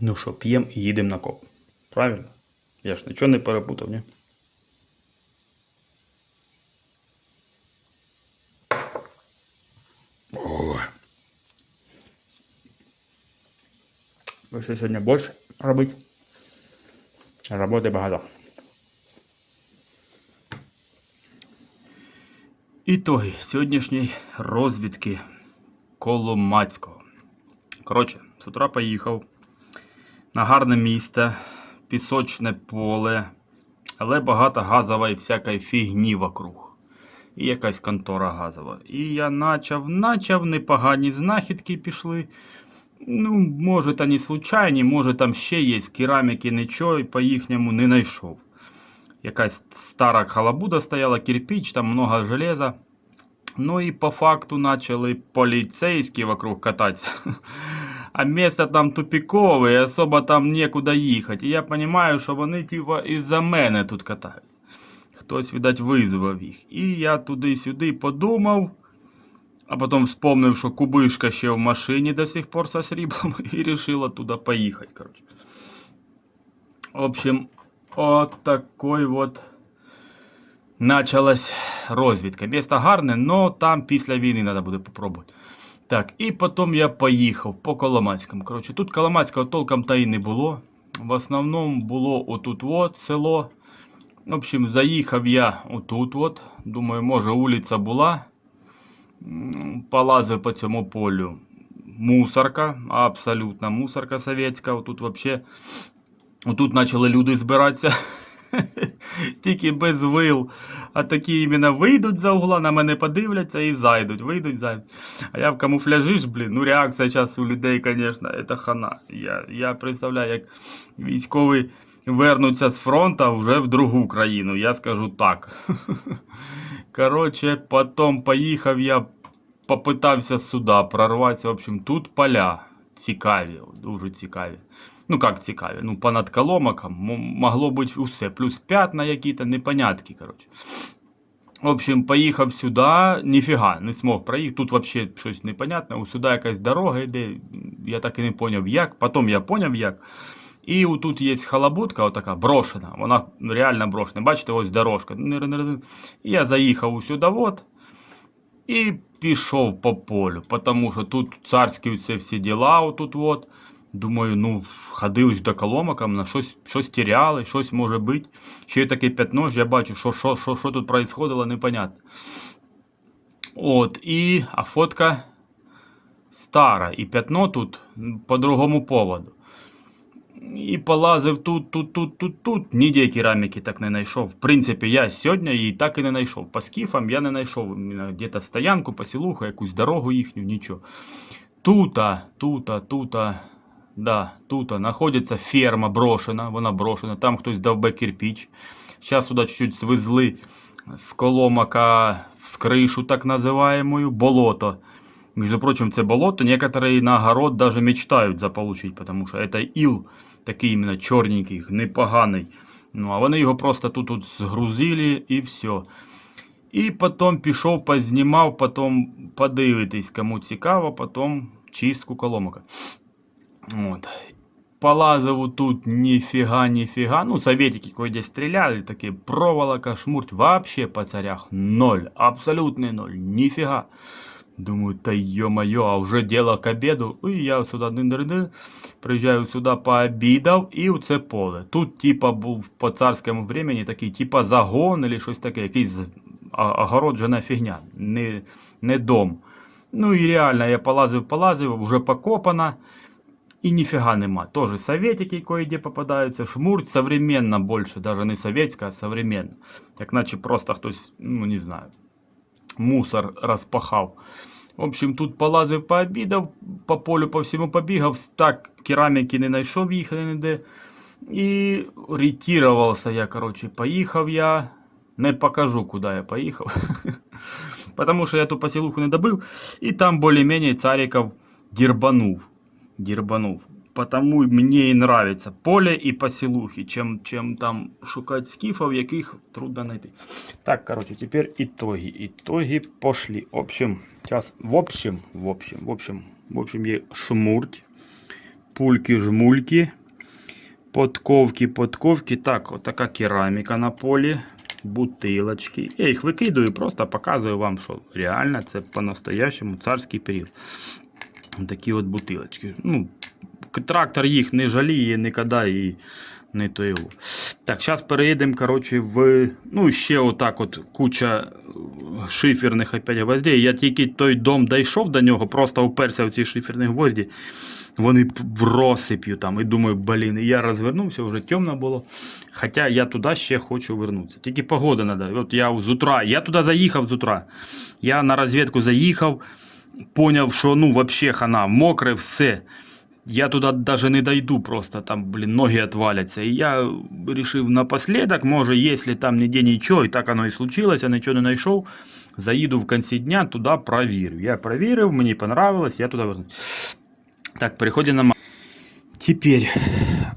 Ну що, п'ємо і їдемо на коп. Правильно? Я ж нічого не перепутав, ні? Ой. Ви що сьогодні більше робити? Роботи багато. Ітоги сьогоднішньої розвідки Коломацького. Коротше, з утра поїхав на гарне місце, пісочне поле, але багато газової всякої фігні вокруг. І якась контора газова. І я начав, начав, непогані знахідки пішли. Ну, може, та не случайні, може там ще є кераміки, нічого, і по їхньому не знайшов. Якась стара халабуда стояла, кирпич, там много железа. Ну и по факту начали полицейские вокруг кататься. А место там тупикове, особо там некуда їхати. І я розумію, що вони типа із-за мене тут катаються. Хтось, видать, визвав їх. І я туди-сюди подумав, а потім вспомнив, що кубишка ще в машині до сих пор со сріблом, і вирішила туди поїхати. Короче. В общем, от такой вот началась розвідка. Місто гарне, но там після війни треба буде попробувати. Так, і потім я поїхав по Коломацькому. Коротше, тут Коломацького толком та й не було. В основному було отут от село. В общем, заїхав я отут от. Думаю, може вулиця була. Полазив по цьому полю. Мусорка, абсолютно мусорка совєтська. Отут вообще. Отут почали люди збиратися. Тільки без вил. А такі іменно вийдуть за угла, на мене подивляться і зайдуть. Вийдуть, зайдуть. А я в камуфляжі ж, блін. Ну, реакція зараз у людей, звісно, це хана. Я, я представляю, як військові вернуться з фронту вже в другу країну. Я скажу так. Коротше, потім поїхав я, попитався сюди прорватися. В общем, тут поля цікаві, дуже цікаві. Ну, як цікаві? Ну, понад коломаком могло бути усе. Плюс п'ятна які-то непонятки, коротше. В общем, поїхав сюди, ніфіга, не змог проїхати. Тут взагалі щось непонятне. Сюди якась дорога йде. Я так і не зрозумів, як. Потім я зрозумів, як. І тут є халабудка, отака брошена. Вона реально брошена. Бачите, ось дорожка. І я заїхав сюди, от. І пішов по полю, тому що тут царські все всі діла, отут от. Думаю, ну, ходили ж до коломака, на щось, щось тіряли, щось може бути. Ще є таке п'ятно, я бачу, що, що, що, що тут происходило, непонятно. От, і, а фотка стара, і п'ятно тут по другому поводу. І полазив тут, тут, тут, тут, тут. Ніде кераміки так не знайшов. В принципі, я сьогодні її так і не знайшов. По скіфам я не знайшов где-то стоянку, поселуху, якусь дорогу їхню, нічого. Тута, тута, тута, да, тута знаходиться ферма брошена, вона брошена, там хтось довбе кирпич. Зараз сюди чуть-чуть звезли з коломака з кришу, так називаємою, болото. Между прочим, це болото некоторые на даже мечтают заполучить, потому что это іл такий іменно чорненький, непоганий. Ну, а вони його просто тут, тут згрузили і все. І потім пішов, познімав, потім подивитись, кому цікаво, потім чистку коломока. От. Полазив тут ніфіга, ніфіга. Ну, советики кое-де стріляли, такі проволока, шмурть. Вообще по царях ноль. Абсолютний ноль. Ніфіга. Думаю, та ё-моё, а уже дело к обеду. І я сюди дин-дин-дин, приїжджаю сюди пообідав і в це поле. Тут, типа, був по царському времени такий, типа, загон или щось таке, якийсь огороджена фігня, не, не дом. Ну і реально, я полазив, полазив, вже покопано. И нифига нема. Тоже советики кое-где попадаются. Шмурть современно больше. Даже не советская, а современно. Як наче просто хтось, ну не знаю, мусор розпахав. В общем, тут полазив, пообідав, по полю по всьому побігав, так кераміки не знайшов їх ніде. І ретировався я, короче, поїхав я. Не покажу, куди я поїхав. Потому що я ту поселуху не добив. І там більш-менш цариков дірбанув. Дірбанув. Потому мне и нравится поле и поселухи, чем, чем там шукать скифов, яких трудно найти. Так, короче, теперь итоги. Итоги пошли. В общем, сейчас, в общем, в общем, в общем, в общем, є шмурть, пульки-жмульки, подковки, подковки. Так, отака кераміка на полі, бутилочки. Я їх викидаю, просто показую вам, що реально це по-настоящему царський період. Такі от бутилочки. Ну, к- трактор їх не жаліє ніколи і не то його. Так, зараз переїдемо, коротше, в. Ну, ще отак от куча е, шиферних опять гвоздей. Я тільки той дом дійшов до нього, просто уперся в ці шиферні гвозді. Вони в розсип'ю там. І думаю, блін, і я розвернувся, вже темно було. Хоча я туди ще хочу вернутися. Тільки погода треба. От я з утра, я туди заїхав з утра. Я на розвідку заїхав, поняв, що ну вообще хана, мокре все. Я туда даже не дойду просто, там, блин, ноги отвалятся. И я решив напоследок, може, если там ніде нічого, і так оно і случилось, я нічого не знайшов, заїду в кінці дня, туди провірю. Я провірив, мені понравилось, я туди вернусь. Так, переходимо на ма- Тепер,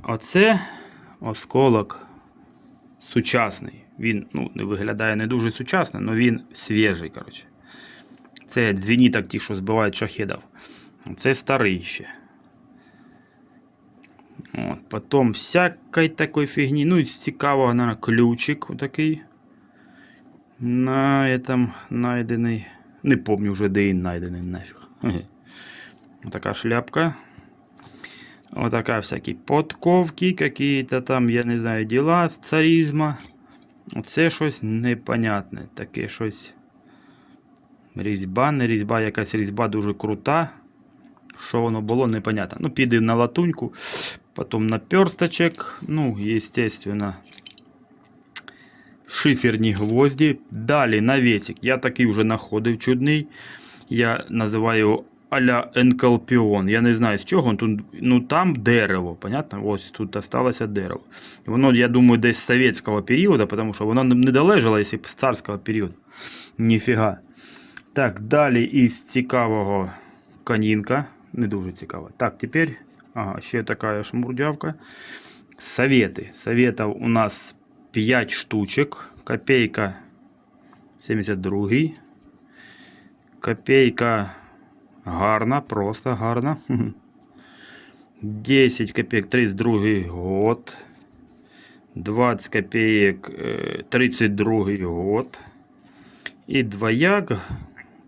оце осколок сучасний. Він ну, не виглядає не дуже сучасно, але він свіжий, коротше. Це зеніток ті, що збивають шахедів. Це старий ще. От, потім всякої такої фігні. Ну, із цікавого, наверное, ключик отакий. На этом найдений. Не помню вже, де він знайдений нафіг. Отака шляпка. Отака всякі подковки, какие-то там, я не знаю, діла з царизма. Оце щось непонятне. Таке щось. Різьба, не різьба, якась різьба дуже крута. Що воно було, непонятно. Ну, піде на латуньку, потім наперсточек. Ну, естественно, шиферні гвозді. Далі навесик. Я такий вже знаходив чудний. Я називаю його а-ля енкалпіон. Я не знаю з чого. Тут, ну там дерево. Понятно? Ось тут осталося дерево. Воно, я думаю, десь з совєтського періоду, тому що воно не долежало, якщо б з царського періоду. Ніфіга. Так, далі із цікавого конінка. Не дуже цікаво. Так, тепер. Ага, ще така шмурдявка. Советы. Советов у нас 5 штучек. Копейка 72. Копейка гарна, просто гарна. 10 копеек 32 год. 20 копеек э, 32 год. И двояк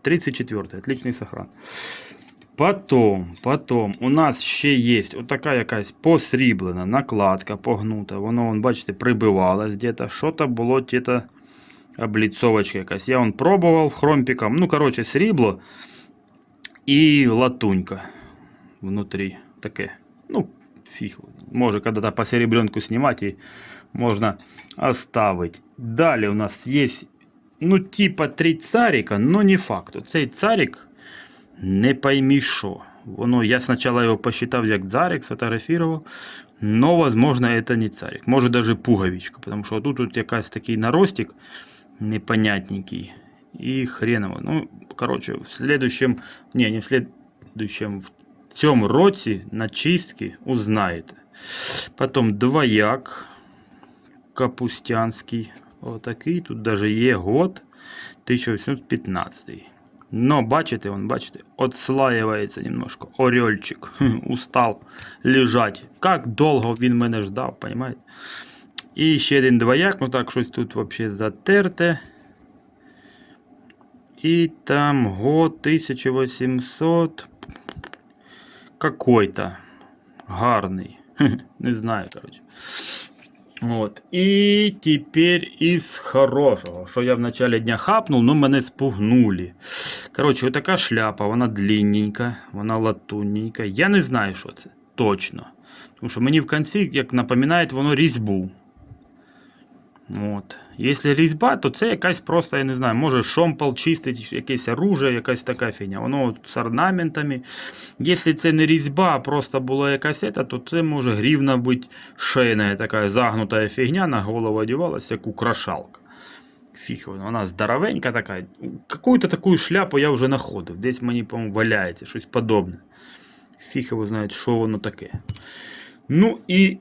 34. Отличный сохран. Потом, потом у нас ще є от така якась посріблена накладка погнута. Воно, вон, бачите, прибивалось где-то. Що-то було где-то обліцовочка якась. Я вон пробував хромпіком. Ну, коротше, срібло і латунька внутрі. Таке. Ну, фіг. Може, когда-то по серебрянку знімати і можна оставити. Далі у нас є, ну, типа три царика, но не факт. Цей царик Не пойми що. Воно, я спочатку його посчитав як царик, сфотографував. Но, возможно, это не царик. Може даже пуговичка, потому що тут, тут якась такий наростик непонятненький. І хреново. Ну, короче, в следующем, не, не в следующем, в цьому році на чистки узнаєте. Потім двояк капустянський. Отакий. Тут даже є год 1815. Но бачите, он, бачите, отслаивается немножко. Орельчик. Устал лежать. Как довго він мене ждав, понимаете? І ще один двояк, ну так щось тут вообще затерте. І там год 1800 какой-то гарний. Не знаю, короче. От. І тепер із хорошого, що я в начале дня хапнув, ну мене спугнули. Коротше, отака шляпа, вона длинненька, вона латунненька. Я не знаю, що це точно. Тому що мені в кінці, як напоминає, воно різьбу. От. Якщо різьба, то це якась просто, я не знаю, може шомпол чистить, якесь оружие, якась така фігня. Воно от з орнаментами. Якщо це не різьба, а просто була якась ета, то це може грівна бути шейна, така загнута фігня, на голову одягалася, як украшалка. Фіг, вона здоровенька така. Какую-то таку шляпу я вже знаходив. Десь мені, по-моєму, валяється, щось подобне. Фіг його знає, що воно таке. Ну і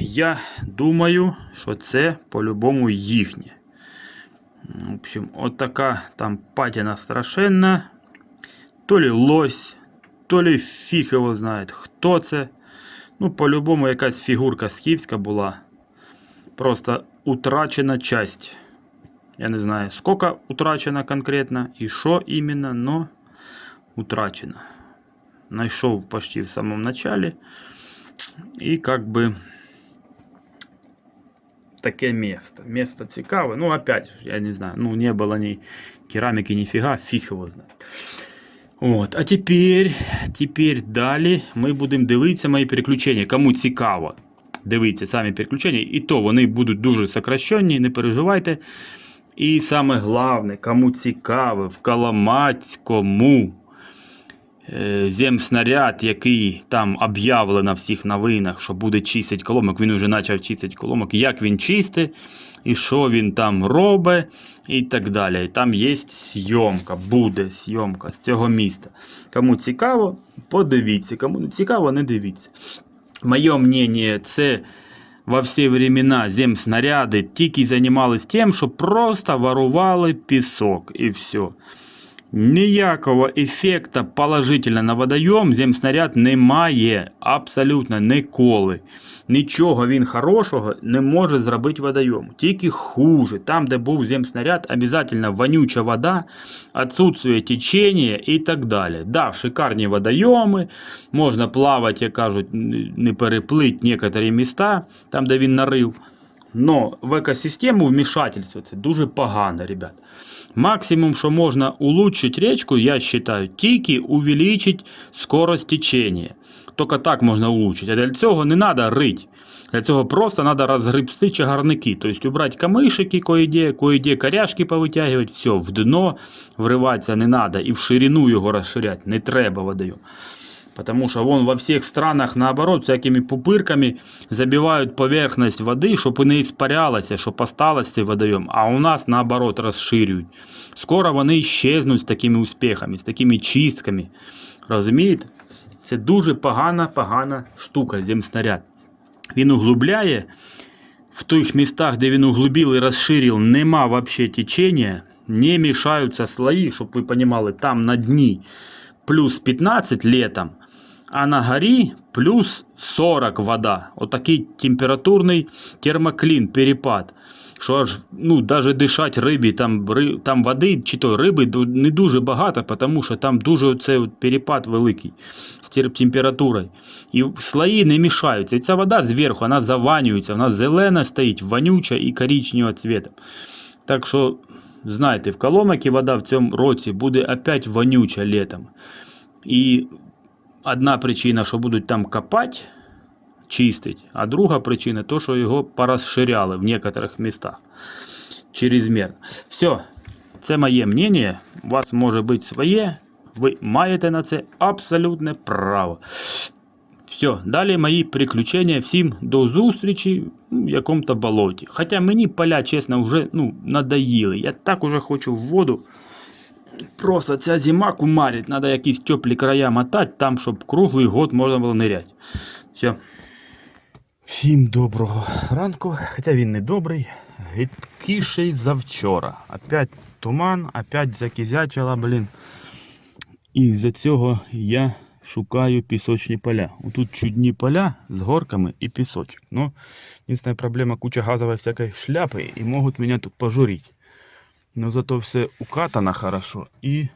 я думаю, що це по-любому їхнє. В общем, от така там патіна страшенна. То ли лось, то ли фіг його знає, хто це. Ну, по-любому, якась фігурка скіфська була. Просто утрачена часть. Я не знаю, скільки утрачено конкретно і що іменно, но утрачено. Найшов почти в самом начале. І как бы таке место. Место цікаве. Ну, опять, же, я не знаю, ну, не было ни керамики, нифига, фиг его знает. От, а тепер, тепер далі ми будемо дивитися мої переключення. Кому цікаво, дивіться самі переключення. І то вони будуть дуже сокращені, не переживайте. І саме головне, кому цікаво, в Коломацькому е, земснаряд, який там об'явлено на всіх новинах, що буде чистити коломок, він вже почав чистити коломок, як він чистить, і що він там робить, і так далі. Там є зйомка, буде зйомка з цього міста. Кому цікаво, подивіться, кому не цікаво, не дивіться. Моє мнение, це во всі времена земснаряди тільки займалися тим, що просто ворували пісок і все. Ніякого ефекта положительно на водойом земснаряд не має абсолютно ніколи. Нічого він хорошого не може зробити водойому. Тільки хуже. Там, де був земснаряд, обов'язково вонюча вода, отсутствие течення і так далі. Да, шикарні водойоми, можна плавати, як кажуть, не переплить некоторі міста, там, де він нарив. Но в екосистему вмішательство це дуже погано, ребят. Максимум, що можна улучшить речку, я считаю, тільки увеличить скорость течения. Тільки так можна улучшить. А для цього не треба рить. Для цього просто треба розгребсти чагарники. Тобто убрати камишики, кої-де, кое-де коряшки повитягувати, все, в дно вриватися не треба. І в ширину його розширяти не треба водою. Потому что вон во всех странах, наоборот, всякими пупырками забивают поверхность воды, чтобы не испарялася, щоб осталось цей водойом. А у нас, наоборот, розширюють. Скоро вони щезнуть з такими успіхами, з такими чистками. Розумієте? Це дуже погана, погана штука, земснаряд. Він углубляє. В тих містах, де він углубив і розширив, нема вообще течення, не мішаються слої, щоб ви розуміли, там на дні плюс 15 летом, а на горі плюс 40 вода. Отакий температурний термоклін, перепад. Що аж ну, даже дишати рибі, там, там води чи то риби не дуже багато, тому що там дуже от перепад великий з температурою. І слої не мішаються. І ця вода зверху, вона заванюється, вона зелена стоїть, вонюча і коричневого цвіта. Так що, знаєте, в Коломакі вода в цьому році буде опять вонюча літом. І одна причина, що будуть там копати, чистить, а друга причина, то, що його порозширяли в некоторих містах чрезмерно. Все, це моє мнение. У вас може бути своє. Ви маєте на це абсолютне право. Все, далі мої приключення. Всім до зустрічі в якому-то болоті. Хоча мені поля, чесно, вже ну, надоїли. Я так уже хочу в воду. Просто ця зима кумарить, треба якісь теплі края мотати, там, щоб круглий год можна було ниряти. Все. Всім доброго ранку, хоча він не добрий, гидкіший завчора. Опять туман, опять закизячила, блін. І з-за цього я шукаю пісочні поля. Тут чудні поля з горками і пісочок. Ну, єдина проблема куча газової всякої шляпи і можуть мене тут пожурити. Ну зато все укатано хорошо і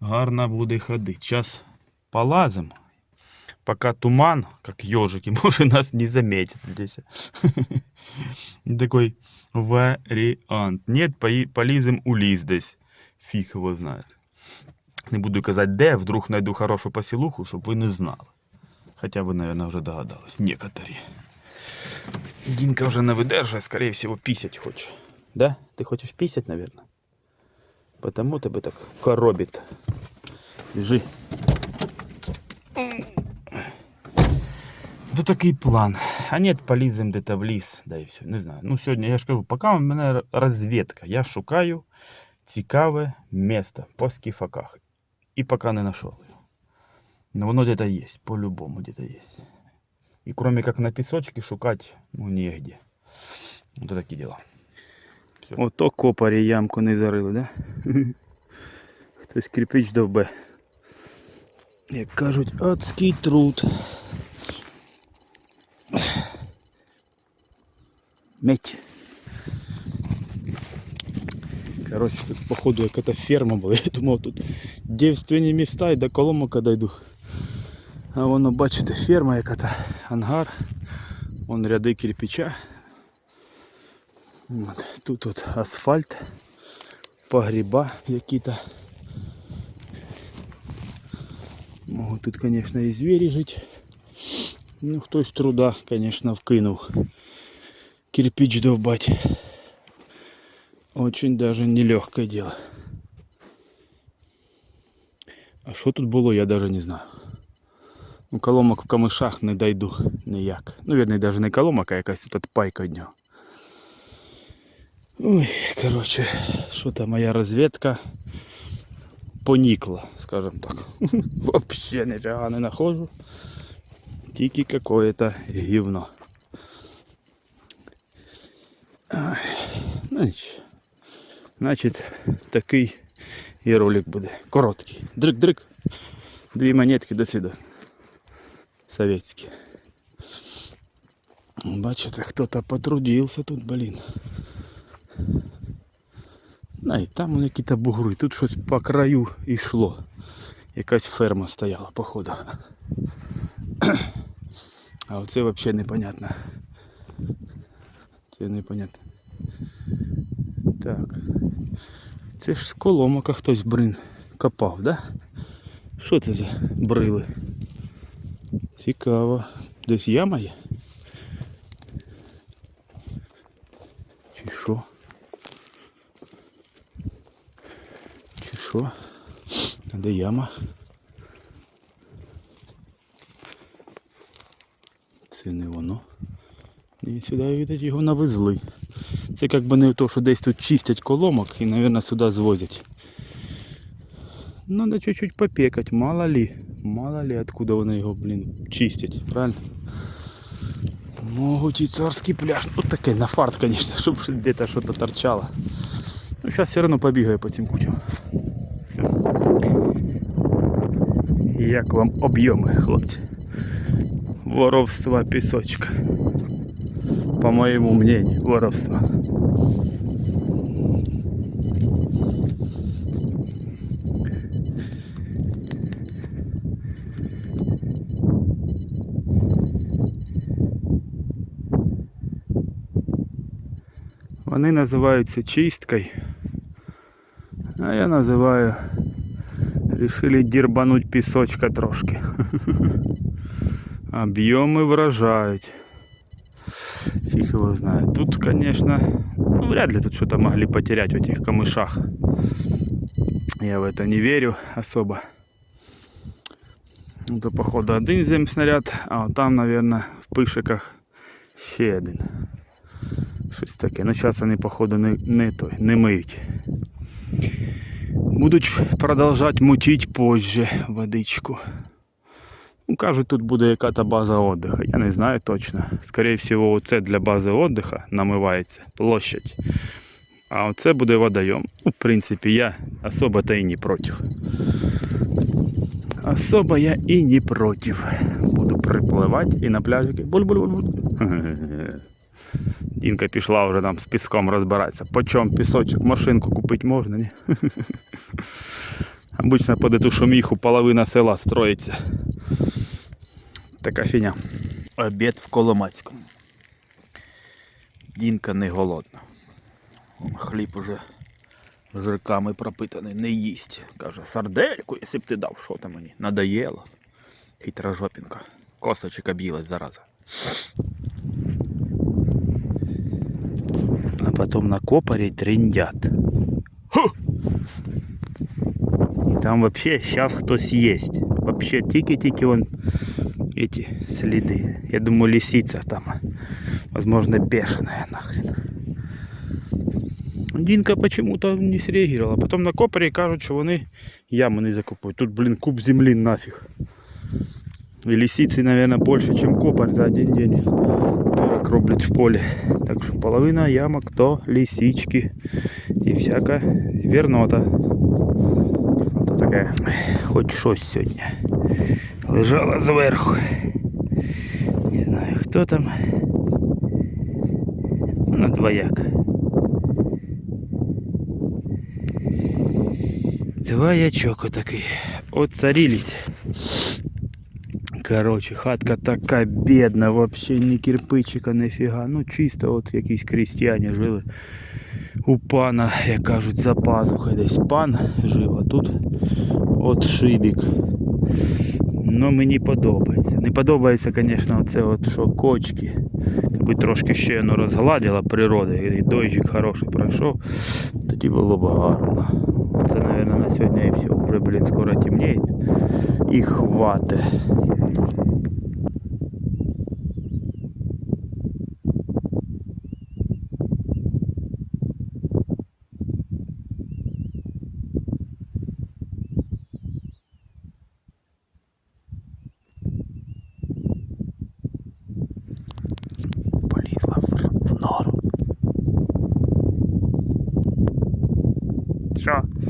гарно буде ходити. Зараз полазимо. Пока туман, как ежики, может нас не заметит здесь. Такой вариант. Нет, пои- полізем у ліс десь. Фіг його знає. Не буду казати де, вдруг знайду хорошу посілуху, щоб ви не знали. Хоча ви, наверное, вже догадались. Некоторі. Дінка вже не видержує, скорее всего, пісять хоче. Да? Ти хочеш пісять, наверное? Потому тебе так коробит. Біжи. Ну такий план. А нет, полізем де-то в ліс, да і все. Не знаю. Ну сьогодні я ж кажу, поки у мене розвідка. Я шукаю цікаве місто по скіфаках. І поки не знайшов його. Но воно где-то є, по-любому где-то є. І кроме как на пісочки шукати, ну негде. Вот такі діла. Ото копарі ямку не зарили, да? Хтось кирпич довбе. Як кажуть, адський труд. Медь. Короче, тут походу какая-то ферма была. Я думал тут дівственні міста и до Коломака дойду. А вон бачите ферма какая-то ангар. Вон ряды кирпича. Вот. тут от асфальт, погреба які-то. Могут тут, конечно, и звери жить. Ну, хтось труда, конечно, вкинув. Кирпич довбать. Очень даже нелегкое дело. А що тут було, я даже не знаю. Ну, коломок в камишах не дойду ніяк. Ну, вірний, навіть не коломок, а якась тут пайка від нього. Ой, короче, що там моя розвідка поникла, скажем так. Вообще нифига не нахожу. Тільки какое-то гівно. Ай, ну нічого. Значить, такий і ролик буде. Короткий. Дрик-дрик. Дві монетки до свидания. Советські. Бачите, хто-то потрудився тут, блін. І там якісь бугри. Тут щось по краю йшло. Якась ферма стояла, походу. А оце взагалі непонятно. Це непонятно. Так. Це ж з коломока хтось брин копав, да? Що це за брили? Цікаво. Десь яма є? Чи що? Чи що? Де яма? Це не воно. І сюди, видать, його навезли. Це як би не то, що десь тут чистять коломок і, мабуть, сюди звозять. Надо чуть-чуть попекать, мало ли. Мало ли, откуда вони його, блін, чистять, правильно? Могут и царский пляж. Вот такой на фарт, конечно, чтобы где-то что-то торчало. Ну, сейчас все равно побегаю по этим кучам. Як вам об'єми, хлопці? Воровства пісочка. По моєму мнению, воровство. Вони називаються чисткою. А я називаю Решили дірбануть пісочка трошки. Об'єми вражають. Фиг его знает. Тут, конечно, ну, вряд ли тут что-то могли потерять в этих камышах. Я в это не верю особо. Это, походу, один земснаряд, а от там, наверное, в пишиках ще один. Щось таке. Ну, зараз вони, походу, не, не, той, не миють. Будуть продовжати мутити позже водичку. Ну, кажуть, тут буде яка-то база отдыха. Я не знаю точно. Скорее всего, це для бази отдыха намивається площадь. А оце буде водойом. Ну, в принципі, я особо-то і не проти. Особо я і не проти. Буду припливати і на пляжики. Буль-буль-буль. Інка пішла вже там з піском розбиратися. По чому пісочок? Машинку купити можна, ні? Обычно под эту шумиху половина села строится. Така фіня. Обід в Коломацькому. Дінка не голодна. Хліб уже жирками пропитаний, не їсть. Каже, сардельку, якщо б ти дав, що там мені? Надоело. Хитра жопінка. Косточек об'їлась зараза. Потом на копоре трендят. И там вообще сейчас хтось есть. Вообще тики-тики вон эти следы. Я думаю лисица там. Возможно бешеная нахрен. Дінка почему-то не среагировала. Потом на копорі кажуть, що вони ями не закопують. Тут, блин, куб земли нафиг. И лисицы, наверное, больше, чем копарь за один день. Роблять в поле. Так что половина ямок то лисички и всяка звернота. То таке, хоч щось сьогодні. Лежала зверху. Не знаю, хто там. На двояк. Двоячок отакий. Оцарились. Короче, хатка така бідна, вообще ні кирпичика, ніфіга. Ну чисто от якісь крістяни жили. У пана, як кажуть, за пазухою десь пан жив, а тут от шибік. Ну мені подобається. Не подобається, звісно, оце от що кочки. Якби трошки ще воно розгладила природа, і дощик хороший пройшов, тоді було б гарно. Це, мабуть, на сьогодні і все. Вже, блін, скоро темніє. І хватить.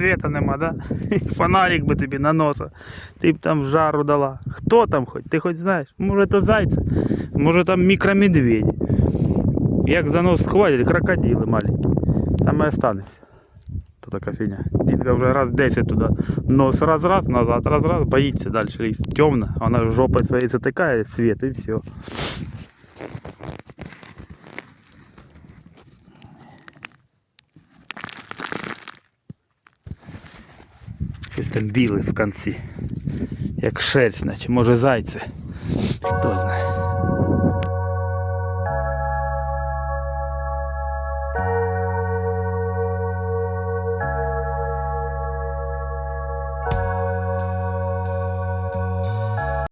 света нема, да? Фонарик би тобі на носа. Ти б там жару дала. Хто там хоч? Ти хоч знаєш? Може то зайці, може там мікромедведі. Як за нос схватять, крокодили маленькі. Там і останешся. То така фігня. Дітка вже раз 10 туди. Нос раз-раз, назад, раз-раз, боїться далі лізь. Темно, а вона жопою своєю затикає світ і все. Щось там біле в кінці. Як шерсть, наче, може зайце. Хто знає.